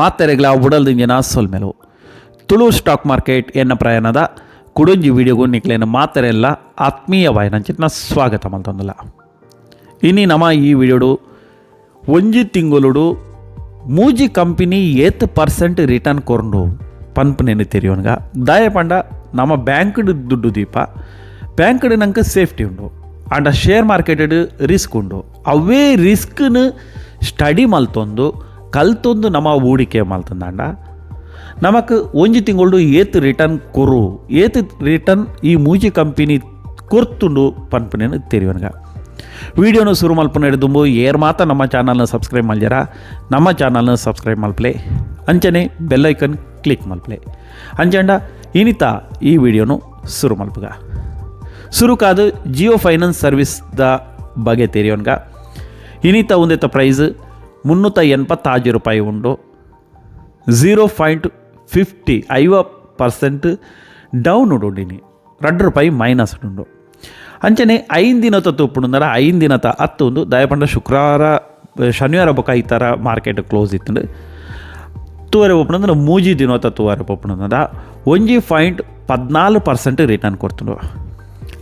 ಮಾತೆರೆಗಳ ಸೊಲ್ ಸೊಲ್ಮೆಲು Tulu stock market ಎನ್ನ ಪ್ರಯಾಣದ ಕುಡುಂಜಿ ವಿಡಿಯೋಗೂ ನಿಕ್ಲೇನ ಮಾತೆರೆಲ್ಲ ಆತ್ಮೀಯವಾಯಿ ನಂಚಿನ ಸ್ವಾಗತ ಮಲ್ತೊಂದಲ್ಲ ಇನಿ ನಮ್ಮ ಈ ವಿಡಿಯೋಡು ಒಂಜಿ ತಿಂಗಳು ಮೂಜಿ ಕಂಪನಿ ಏತ್ ಪರ್ಸೆಂಟ್ ರಿಟರ್ನ್ ಕೊರಂಡು ಪನ್ಪನೇನು ತೆರಿಯೋನ್ಗ. ದಾಯಪಂಡ ನಮ್ಮ ಬ್ಯಾಂಕ್ಡ್ ದುಡ್ಡು ದೀಪ, ಬ್ಯಾಂಕ್ಡ್ ನಂಗೆ ಸೇಫ್ಟಿ ಉಂಡು, ಅಂಡ ಶೇರ್ ಮಾರ್ಕೆಟ್ ರಿಸ್ಕ್ ಉಂಡು. ಅವೇ ರಿಸ್ಕ್ನ ಸ್ಟಡಿ ಮಲ್ತೊಂದು ಕಲ್ತೊಂದು ನಮ್ಮ ಹೂಡಿಕೆ ಮಲ್ತಂದಾಂಡ. ನಮಕ್ ಒಂಜಿ ತಿಂಗಳು ಏತ್ ರಿಟರ್ನ್ ಕೊರು. ಏತ್ ರಿಟರ್ನ್ ಈ ಮೂಜಿ ಕಂಪನಿ ಕೊರ್ತುಂಡು ಪನ್ಪನೇನು ತೆರಿವನ್ಗ ವಿಡಿಯೋನು ಶುರು ಮಲ್ಪನ ಹಿಡಿದುಂಬು, ಏರ್ ಮಾತ್ರ ನಮ್ಮ ಚಾನಲ್ನ ಸಬ್ಸ್ಕ್ರೈಬ್ ಮಾಡ್ಯಾರ ನಮ್ಮ ಚಾನಲ್ನ ಸಬ್ಸ್ಕ್ರೈಬ್ ಮಲ್ಪಲೆ. ಅಂಚನೆ ಬೆಲ್ಲೈಕನ್ ಕ್ಲಿಕ್ ಮಲ್ಪಲೆ. ಅಂಚಂಡ ಇನಿತ ಈ ವಿಡಿಯೋನು ಶುರು ಮಲ್ಪಗ. ಸುರುಕಾದ ಜಿಯೋ ಫೈನಾನ್ಸ್ ಸರ್ವಿಸ್ದ ಬಗ್ಗೆ ತೆರೆಯೋನ್ಗ ಇನಿತ ಒಂದೇತ ಪ್ರೈಸ್ ಮುನ್ನೂರ ಎನ್ಪತ್ತಾಜು ರೂಪಾಯಿ ಉಂಡು ಝೀರೋ ಪಾಯಿಂಟ್ ಫಿಫ್ಟಿ ಐವ ಪರ್ಸೆಂಟ್ ಡೌನ್ ಉಂಡಿನಿ ಎರಡು ರೂಪಾಯಿ ಮೈನಸ್ ಉಂಡು ಅಂಚನೆ ಐಂದಿನತ ತೂಪುಂಡಂದ್ರೆ ಐಂದಿನತ ಹತ್ತು ಒಂದು ದಯಪಂಡ ಶುಕ್ರವಾರ ಶನಿವಾರ ಬೊಕ ಈ ಥರ ಮಾರ್ಕೆಟ್ ಕ್ಲೋಸ್ ಇತ್ತು ತೂವರೆ ಒಪ್ಪಣಂದ್ರೆ ಮೂಜಿ ದಿನೋತ ತೂವರೆ ಒಪ್ಪಣಂದ್ರ ಒಂಜಿ ಪಾಯಿಂಟ್ ಪದ್ನಾಲ್ಕು ಪರ್ಸೆಂಟ್ ರಿಟರ್ನ್ ಕೊಡ್తుండు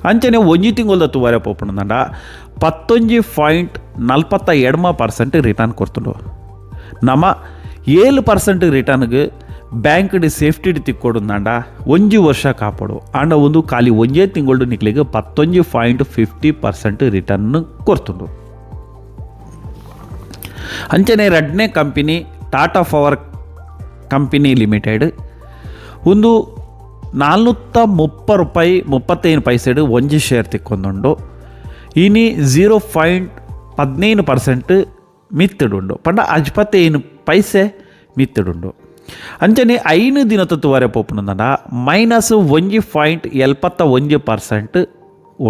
ಅಂಚನೆ ಒಂಜಿ ತಿಂಗಳದ ತೂವರೆ ಒಪ್ಪಣಂದ ಪತ್ತೊಂಜಿ ಪಾಯಿಂಟ್ నలభై ఏడమ పర్సెంట్ రిటర్న్ కొడుతుండు నమ ఏళ్ళు పర్సెంట్ ರಿಟರ್ನ್ಗೆ ಸೇಫ್ಟಿ ಸೇಫ್ಟಿಡ್ ತಿಕ್ಕೊಡುಂದಾಂಡ ಒಂಜಿ ವರ್ಷ ಕಾಪಾಡು. ಆಂಡ ಒಂದು ಖಾಲಿ ಒಂಜೇ ತಿಂಗಳು ನಿಕ್ಲಿಗೆ ಪತ್ತೊಂಜಿ ಪಾಯಿಂಟ್ ಫಿಫ್ಟಿ ಪರ್ಸೆಂಟ್ ರಿಟರ್ನ್ ಕೊರ್ತುಂಡು ಅಂಚನೆ ಎರಡನೇ company Tata power company limited ಒಂದು ನಾಲ್ನೂತ್ತ ಮುಪ್ಪ ರೂಪಾಯಿ ಮುಪ್ಪತ್ತೈದು ಪೈಸೆಡ್ ಒಂಜಿ ಶೇರ್ ತಿಕ್ಕೊಂದುಂಡು. ಇನಿ ಝೀರೋ ಪಾಯಿಂಟ್ ಪದಿನೈದು ಪರ್ಸೆಂಟ್ ಮಿತ್ತಡುಂಡು. ಪಂಡ ಅಜ್ಪತ್ತೈದು ಪೈಸೆ ಮಿತ್ತಡುಂಡು. ಅಂಚನೆ ಐನು ದಿನದ ತುವರೆ ಪೋಪುನಂದ ಮೈನಸ್ ಒಂಜಿ ಪಾಯಿಂಟ್ ಎಲ್ಪತ್ತ ಒಂಜಿ ಪರ್ಸೆಂಟ್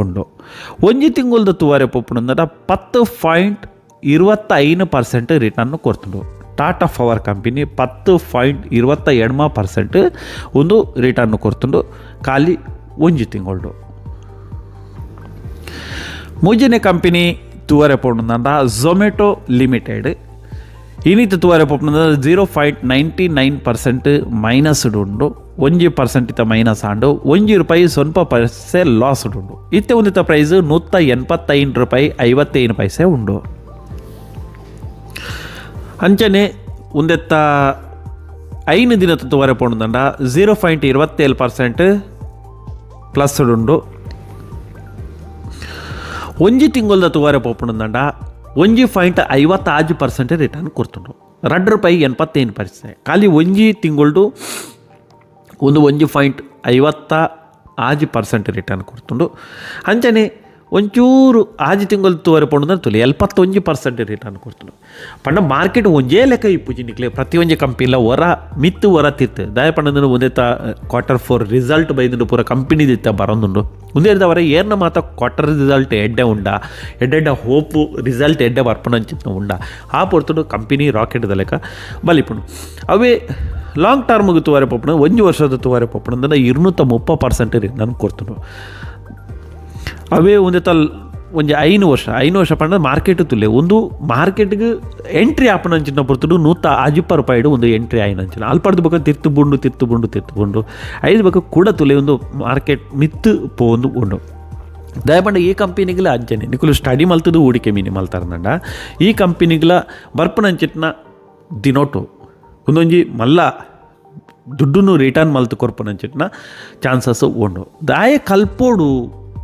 ಉಂಡು. ಒಂಜಿ ತಿಂಗಳದ ತುವರೆ ಪೋಪುನಂದ ಪತ್ತು ಪಾಯಿಂಟ್ ಇರುವತ್ತ പെർസെൻറ്റ് ರಿಟರ್ನ್ ಕೊಡ್ತುಂಡು. ಟಾಟಾ ಪವರ್ ಕಂಪನಿ ಪತ್ತು ಪಾಯಿಂಟ್ ಇರುವತ್ತ ಎಡ್ಮ ಪರ್ಸೆಂಟ್ ಒಂದು ರಿಟರ್ನ್ ಕೊಡ್ತುಂಡು, ಖಾಲಿ ಒಂಜಿ ತಿಂಗಳು ಮೂಜನೇ ಕಂಪನಿ ತೂವರೆ ಪೋಂಡ സൊമാറ്റോ ಲಿಮಿಟೆಡ್ ಇನಿತ ತೂವರೆ ಪೋಪುಂಡ zero point ninety nine percent minus ಉಂಡು ಒಂಜಿ ಪರ್ಸೆಂಟ್ ಇತ್ತ ಮೈನಸ್ ಆಂಡು. ಒಂಜಿ ರೂಪಾಯಿ ಸ್ವಲ್ಪ ಪೈಸೆ ಲಾಸ್ ಉಂಡು ಇತ್ತೆ ಒಂದಿತ್ತ ಪ್ರೈಸ್ ನೂತ್ತ ಎನ್ಪತ್ತೈದು ರೂಪಾಯಿ ಐವತ್ತೈದು ಪೈಸೆ ಉಂಡು ಅಂಚನೆ ಒಂದೆತ್ತ ಐನು ದಿನ ತೂವರೆ ಪೋಣದಂಡ ಜೀರೋ ಪಾಯಿಂಟ್ ಇರುವತ್ತೇಳು ಪರ್ಸೆಂಟ್ ಪ್ಲಸ್ ಉಂಡು ಒಂಜಿ ತಿಂಗಳದ ತುವರೆ ಪೋಪುಣದಂಡ ಒಂಜಿ ಪಾಯಿಂಟ್ ಐವತ್ತಾಜು ಪರ್ಸೆಂಟ್ ರಿಟರ್ನ್ ಕೊಡ್ತುಂಡು ರಡ್ಡ್ ರೂಪಾಯಿ ಎನ್ಪತ್ತೈದು ಪರ್ಸೆಂಟ್ ಖಾಲಿ ಒಂಜಿ ತಿಂಗಳು ಒಂದು ಒಂಜಿ ಪಾಯಿಂಟ್ ಐವತ್ತ ಆಜು ಪರ್ಸೆಂಟ್ ರಿಟರ್ನ್ ಕೊಡ್ತುಂಡು ಅಂಚನೆ ಒಂಚೂರು ಆಜಿ ತಿಂಗಳು ತೂವರೆ ಪೌಂಡ್ ತೊಲಿ. ಎಲ್ಪತ್ತೊಂಜಿ ಪರ್ಸೆಂಟ್ ರಿಟರ್ನ್ ಕೊಡ್ತುಂಡು. ಪಂಡ ಮಾರ್ಕೆಟ್ ಒಂಜೇ ಲೆಕ್ಕ ಇಪ್ಪುಜಿ ನಿಕ್ಲೆ. ಪ್ರತಿ ಒಂಜಿ ಕಂಪಿಲ್ಲ ಹೊರ ಮಿತ್ತು ಹೊರ ತಿತ್ತು. ದಾಯ ಒಂದೇ ತ ಕ್ವಾರ್ಟರ್ ಫೋರ್ ರಿಸಲ್ಟ್ ಬೈದು ಪೂರ ಕಂಪನಿ ದಿತ್ತ ಬರೋದುಂಡು. ಒಂದೇ ವರ, ಏರ್ನ ಮಾತ ಕ್ವಾರ್ಟರ್ ರಿಸಲ್ಟ್ ಎಡ್ಡೆ ಉಂಡ. ಎಡ್ಡೆಡ್ಡ ಹೋಪು ರಿಸಲ್ಟ್ ಎಡ್ಡೆ ಬರ್ಪಣಂಚಿತ್ನ ಉಂಡ. ಆ ಪೊರ್ತುಡು ಕಂಪನಿ ರಾಕೆಟ್ ಲೆಕ್ಕ ಬಲಿಪುಂಡು. ಅವೇ ಲಾಂಗ್ ಟರ್ಮ್ಗೆ ತೂವರೆ ಪಪ್ಪಣ ಒಂಜಿ ವರ್ಷದ ತೂವರೆ ಪಪ್ಪಣ ಅಂದ್ರೆ ಇರುನೂತ್ತ ಮುಪ್ಪ ಪರ್ಸೆಂಟ್ ರಿಟರ್ನ್ ಕೊಡ್ತುಂಡು. ಅವೇ ಒಂದೇ ತಲ್ ಒಂಜಿ ಐನು ವರ್ಷ ಐನು ವರ್ಷ ಪಂಡ ಮಾರ್ಕೆಟ್ ತುಲೆ ಒಂದು ಮಾರ್ಕೆಟ್ಗೆ ಎಂಟ್ರಿ ಆಪನ ಅಂಚಿನ ಪೊರ್ತುಡು ನೂತ ಅಜಿಪ್ಪ ರೂಪಾಯಿಡು ಒಂದು ಎಂಟ್ರಿ ಆಯ್ನ ಅಂಚಿನ. ಅಲ್ಪಡ್ದು ಬೇಕಾ ತಿರ್ತು ಬುಂಡು ತಿರ್ತು ಬುಂಡು ತಿರ್ತು ಬುಂಡು. ಐದು ಬೇಕು ಕೂಡ ತುಲೆ ಒಂದು ಮಾರ್ಕೆಟ್ ಮಿತ್ತು ಪೋಂದು ಉಂಡು. ದಯಪಂಡ ಈ ಕಂಪನಿಗಳ ಅಂಚನೆ. ನಿಕುಲು ಸ್ಟಡಿ ಮಲ್ತದು ಹೂಡಿಕೆ ಮೀನಿ ಮಲ್ತಾರಂದಂಡ ಈ ಕಂಪನಿಗಳ ಬರ್ಪಣಂಚಿಟ್ನ ದಿನೋಟು. ಒಂದೊಂಜಿ ಮಲ್ಲ ದುಡ್ಡುನು ರಿಟರ್ನ್ ಮಲ್ತು ಕೊರ್ಪನಂಚಿಟ್ನ ಚಾನ್ಸಸ್ ಉಂಡು. ದಾಯ ಕಲ್ಪೋಡು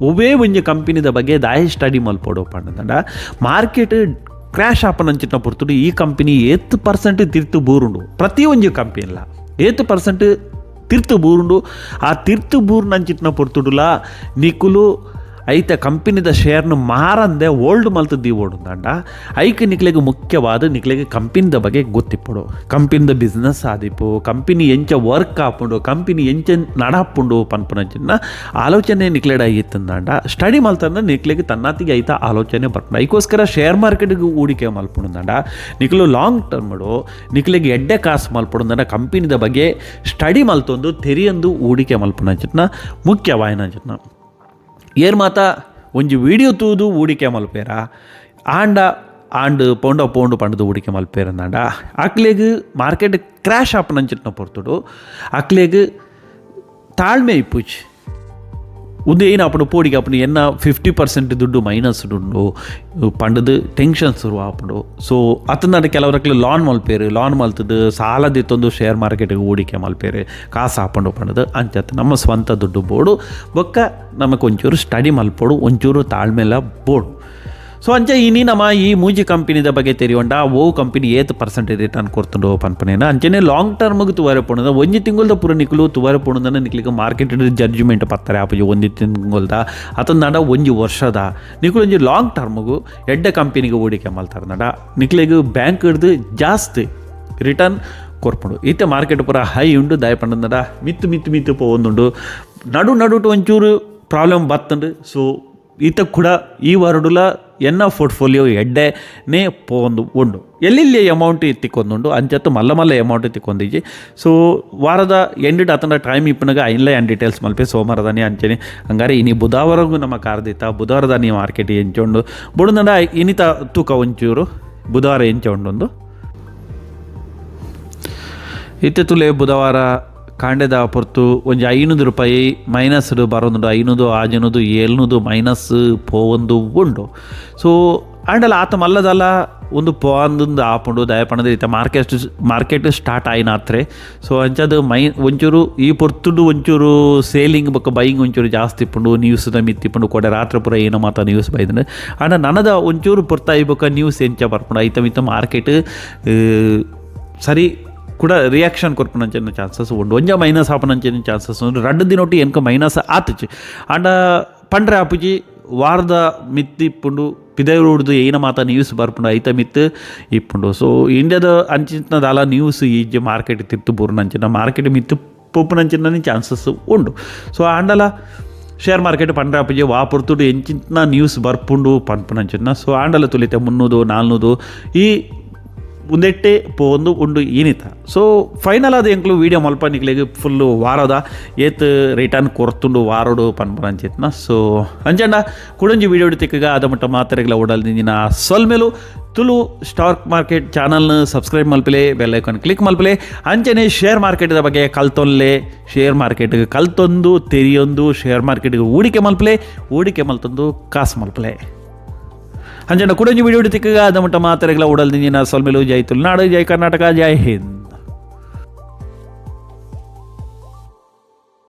ಒವೇ ಒಂಜಿ ಕಂಪನಿದ ಬಗ್ಗೆ ದಾಯ ಸ್ಟಡಿ ಮಲ್ಪೋಡು ಪಂಡ ಮಾರ್ಕೆಟ್ ಕ್ರ್ಯಾಶ್ ಆಪನಂಚಿಟ್ನ ಪೊರ್ತುಡು ಈ ಕಂಪನಿ ಏತ್ ಪರ್ಸೆಂಟ್ ತಿರ್ತು ಬೂರುಂಡು. ಪ್ರತಿ ಒಂಜಿ ಕಂಪನಿಲ ಏತ್ ಪರ್ಸೆಂಟ್ ತಿರ್ತು ಬೂರುಂಡು. ಆ ತಿರ್ತು ಬೂರ್ನಂಚಿಟ್ನ ಪೊರ್ತುಡುಲ ನಿಕುಲು ಐತೆ ಕಂಪನಿದ ಶೇರ್ನು ಮಾರಂದೆ ಓಲ್ಡ್ ಮಲ್ತ್ ದೀವೋಡು ದಂಡ. ಐಕ್ ನಿಕ್ಲೆಗೆ ಮುಖ್ಯವಾದ ನಿಕ್ಲೆಗೆ ಕಂಪನಿದ ಬಗ್ಗೆ ಗೊತ್ತಿಪ್ಪಡು. ಕಂಪನಿದ ಬಿಸ್ನೆಸ್ ಆದಿಪ್ಪು, ಕಂಪನಿ ಎಂಚ ವರ್ಕ್ ಆಪುಂಡು, ಕಂಪನಿ ಎಂಚ ನಡಾಪುಂಡು ಪನ್ಪುನಂಚಿನ ಆಲೋಚನೆ ನಿಕ್ಲೆಡ ಆಗಿತ್ತಂದಂಡ ಸ್ಟಡಿ ಮಲ್ತಂದ ನಿಕ್ಲೆಗೆ ತನ್ನಾತಿಗೆ ಐತ ಆಲೋಚನೆ ಬರ್ಪುಂಡು. ಐಕೋಸ್ಕರ ಶೇರ್ ಮಾರ್ಕೆಟ್ಗೆ ಹೂಡಿಕೆ ಮಲ್ಪುಂಡಂಡ ನಿಕ್ಲು ಲಾಂಗ್ ಟರ್ಮ್ಡು ನಿಕ್ಲೆಗೆ ಎಡ್ಡೆ ಕಾಸು ಮಲ್ಪುಂಡಂಡ ಕಂಪನಿದ ಬಗ್ಗೆ ಸ್ಟಡಿ ಮಲ್ತೊಂದು ತೆರಿಯೊಂದು ಹೂಡಿಕೆ ಮಲ್ಪುನಂಚಿನ ಮುಖ್ಯವಾಯಿನಂಚಿನ ಏರ್ ಮಾತ ಒಂಜಿ ವಿಡಿಯೋ ತೂದು ಹೂಡಿಕೆ ಮಲ್ಪೇರ ಆಂಡ ಆಂಡ್ ಪೌಂಡ ಪೌಂಡು ಪಂಡದು ಹೂಡಿಕೆ ಮಲ್ಪೇರಂದಾಂಡ ಅಕ್ಲೆಗ್ ಮಾರ್ಕೆಟ್ ಕ್ರ್ಯಾಶ್ ಆಪನಂಚಿಟ್ನ ಪೊರ್ತುಡು ಅಕ್ಲೆಗ್ ತಾಳ್ಮೆ ಇಪ್ಪುಜಿ ಉಂದು ಏನು ಅಪ್ಪಡು ಪೋಡಿಗೆ ಅಪ್ಪಡು ಎನ್ನ ಫಿಫ್ಟಿ ಪರ್ಸೆಂಟ್ ದುಡ್ಡು ಮೈನಸ್ ಉಂಡು ಪಂಡದು ಟೆನ್ಷನ್ ಶುರು ಆಪುಂಡು ಸೊ ಅತಂದ ಕೆಲವರಕ್ಲೆ ಲಾನ್ ಮಲ್ಪೇರು ಲಾನ್ ಮಲ್ತದು ಸಾಲದಿತ್ತೊಂದು ಶೇರ್ ಮಾರ್ಕೆಟ್ಗೆ ಹೂಡಿಕೆ ಮಲ್ಪೇರು ಕಾಸು ಹಾಕೊಂಡು ಪಂಡದು ಅಂಚತ್ ನಮ್ಮ ಸ್ವಂತ ದುಡ್ಡು ಬೋಡು ಬೊಕ್ಕ ನಮಗೆ ಒಂಚೂರು ಸ್ಟಡಿ ಮಲ್ಪೋಡು ಒಂಚೂರು ತಾಳ್ಮೆಲ್ಲ ಬೋಡು ಸೊ ಅಂಚ ಇನ್ನಿ ನಮ್ಮ ಈ ಮೂಜಿ ಕಂಪನಿದ ಬಗ್ಗೆ ತೆರಿಯೊಂಡ, ಓ ಕಂಪನಿ ಏತ್ ಪರ್ಸೆಂಟೇಜ್ ರಿಟರ್ನ್ ಕೊಡ್ತುಂಡು ಪನ್ಪನೇನ. ಅಂಚನೆ ಲಾಂಗ್ ಟರ್ಮ್ಗೆ ತುವರೆ ಪೋಣದ, ಒಂಜಿ ತಿಂಗಳದ ಪೂರ ನಿಕ್ಲು ತುವರೆ ಪೋಣದನ ನಿಕ್ಲಿಗೆ ಮಾರ್ಕೆಟ್ ಜಡ್ಜ್ಮೆಂಟ್ ಪತ್ತಾರೆ ಆಪುಜಿ ಒಂಜಿ ತಿಂಗಳದ. ಅತನ ನಡ ಒಂಜಿ ವರ್ಷದ. ನಿಕ್ಲು ಒಂಜಿ ಲಾಂಗ್ ಟರ್ಮ್ಗು ಎಡ್ಡೆ ಕಂಪನಿಗೆ ಹೂಡಿಕೆ ಮಾಡ್ತಾರೆ ನಡ. ನಿಕ್ಲಿಗೆ ಬ್ಯಾಂಕ್ ಹಿಡ್ದು ಜಾಸ್ತಿ ರಿಟರ್ನ್ ಕೊರ್ಪುಂಡು ಇತ್ತೆ ಮಾರ್ಕೆಟ್ ಪೂರ ಹೈ ಉಂಡು ದಯ ಪಂಡದ ಮಿತ್ತು ಮಿತ್ತು ಮಿತ್ತು ಪೋ ಒಂದುಂಡು ನಡು, ನಡುಟು ಒಂಚೂರು ಪ್ರಾಬ್ಲಮ್ ಬತ್ತಂಡು. ಸೊ ಈತ ಕೂಡ ಈ ವಾರಡುಲ ಎನ್ನ ಪೋರ್ಟ್ಫೋಲಿಯೋ ಎಡ್ಡೆನೇ ಒಂದು ಉಂಡು. ಎಲ್ಲೆಲ್ಲಿ ಅಮೌಂಟ್ ತಿಕ್ಕೊಂದುಂಡು ಅಂಚತ್ತು ಮಲ್ಲ ಮಲ್ಲ ಅಮೌಂಟ್ ಇತ್ತಿಕೊಂಡಿಜಿ ಸೊ ವಾರದ ಎಂಡ್ ಆತನ ಟೈಮ್ ಇಪ್ಪನಾಗ ಐನ್ಲ ಆ್ಯಂಡ್ ಡೀಟೇಲ್ಸ್ ಮಲ್ಪೆ. ಸೋಮವಾರದಾನಿ ಅಂಚನೆ. ಹಂಗಾರೆ ಇನಿ ಬುಧವಾರಗೂ ನಮ್ಮ ಕಾರ್ದಿತ್ತ. ಬುಧವಾರದಾನಿ ಮಾರ್ಕೆಟ್ ಎಂಚೊಂಡು. ಬುಡನಡ ಇನಿತ ತೂಕ ಒಂಚೂರು. ಬುಧವಾರ ಎಂಚೊಂಡೊಂದು ಇತ್ತೆ ತುಲೆ ಬುಧವಾರ ಕಾಂಡೆದ ಪೊರ್ತು ಒಂಜಿ ಐನೂರು ರೂಪಾಯಿ ಮೈನಸ್ ಬರೋದು ಐನೂದು ಆಜನದು ಏಳ್ನೂದು ಮೈನಸ್ ಪೋವೊಂದು ಉಂಡು ಸೊ ಆಂಡಲ ಆತ ಮಲ್ಲದಲ್ಲ ಒಂದು ಪೋಂದು ಆಪುಂಡು, ದಯಪಣದ ಈತ ಮಾರ್ಕೆಟ್ ಮಾರ್ಕೆಟ್ ಸ್ಟಾರ್ಟ್ ಆಯ್ನಾತ್ರೆ ಸೊ ಅಂಚದು ಮೈ, ಒಂಚೂರು ಈ ಪೊರ್ತುಂಡು ಒಂಚೂರು ಸೇಲಿಂಗ್ ಬೊಕ್ಕ ಬೈಯಿಂಗ್ ಒಂಚೂರು ಜಾಸ್ತಿ ಇಪ್ಪುಂಡು ನ್ಯೂಸ್ದ ಮಿತ್ತಿಪ್ಪುಂಡು ಕೊಡೆ ರಾತ್ರಿ ಪೂರ ಏನೋ ಮಾತ ನ್ಯೂಸ್ ಬೈದ್ರೆ ಆಂಡ ನನದ ಒಂಚೂರು ಪೊರ್ತಾಯಿ ಬೊಕ್ಕ ನ್ಯೂಸ್ ಎಂಚ ಬರ್ಪುಂಡು, ಐತ ಮಾರ್ಕೆಟ್ ಸರಿ ಕೂಡ ರಿಯಾಕ್ಷನ್ ಕೊರ್ಪುನಂಚಿನ ಚಾನ್ಸಸ್ ಉಂಡು ಒಂಜ ಮೈನಸ್ ಆಪನಂಚಿನ ಚಾನ್ಸಸ್ ಉಂಡು ರಡ್ಡು ದಿನೊಟ್ಟು ಎನ್ಕ ಮೈನಸ್ ಆತುಚಿ. ಆಂಡ ಪಂಡ್ರೆ ಆಪುಜಿ ವಾರದ ಮಿತ್ತಿ ಇಪ್ಪುಂಡು, ಪಿದೈರುಡ್ದು ಏನ ಮಾತ ನ್ಯೂಸ್ ಬರ್ಪುಂಡು, ಐತ ಮಿತ್ ಇಪ್ಪುಂಡು. ಸೊ ಇಂಡಿಯಾದ ಅಂಚಿನದಾಲ ನ್ಯೂಸ್ ಈಜೆ ಮಾರ್ಕೆಟ್ ತಿತ್ತು ಬೂರ್ನಂಚಿನ. ಮಾರ್ಕೆಟ್ ಮಿತ್ತು ಪೊಪ್ಪುನಂಚಿನ ಚಾನ್ಸಸ್ ಉಂಡು. ಸೊ ಆಂಡಲ ಶೇರ್ ಮಾರ್ಕೆಟ್ ಪಂಡ್ರೆ ಆಪುಜಿ ಪೊರ್ತುಡು ಎಂಚಿನ ನ್ಯೂಸ್ ಬರ್ಪುಂಡು ಪನ್ಪುನಂಚಿನ. ಸೊ ಆಂಡಲ ತುಲಿತೆ ಮುನ್ನೂದು ನಾಲ್ನೂದು ಒಂದು ಉಂಡು ಈನಿತ ಸೊ ಫೈನಲ್ ಅದು ಎಂಕ್ಲು ವೀಡಿಯೋ ಮಲ್ಪ ನಿಕ್ಲಿಗೆ ಫುಲ್ಲು ವಾರದ ಏತ್ ರಿಟರ್ನ್ ಕೊರ್ತುಂಡು ವಾರೋಡು ಪನ್ಪರಂಚಿತ್ನ ಸೊ ಅಂಜಂಡ ಕುಡಂಜಿ ವೀಡಿಯೋ ತಿಕ್ಕಗ ಅದ ಮಟ್ಟ ಮಾತ್ರೆಗಳ ಓಡಲ್ದಿಂದಿನ ಸೊಲ್ಮೇಲು ತುಲು ಸ್ಟಾಕ್ ಮಾರ್ಕೆಟ್ ಚಾನಲ್ನ ಸಬ್ಸ್ಕ್ರೈಬ್ ಮಲ್ಪಲೆ ಬೆಲ್ ಐಕಾನ್ ಕ್ಲಿಕ್ ಮಲ್ಪಲೆ ಅಂಚನೆ ಶೇರ್ ಮಾರ್ಕೆಟ್ದ ಬಗ್ಗೆ ಕಲ್ತೊಲ್ಲೆ ಶೇರ್ ಮಾರ್ಕೆಟ್ಗೆ ಕಲ್ತೊಂದು, ತೆರಿಯೊಂದು ಶೇರ್ ಮಾರ್ಕೆಟ್ಗೆ ಹೂಡಿಕೆ ಮಲ್ಪಲೆ, ಹೂಡಿಕೆ ಮಲ್ತೊಂದು, ಕಾಸು ಮಲ್ಪಲೆ. ಅಂಜನ ಕುಡಂಜಿ ವಿಡಿಯೋ ತಿಕ್ಕಗ ಅದಮಟ ಮಾತ್ರೆಗಳ ಉಡಲ್ ನಿನ್ನ ಸೊಲ್ಮೇಲು, ಜೈ ತುಳುನಾಡು, ಜೈ ಕರ್ನಾಟಕ, ಜೈ ಹಿಂದ್.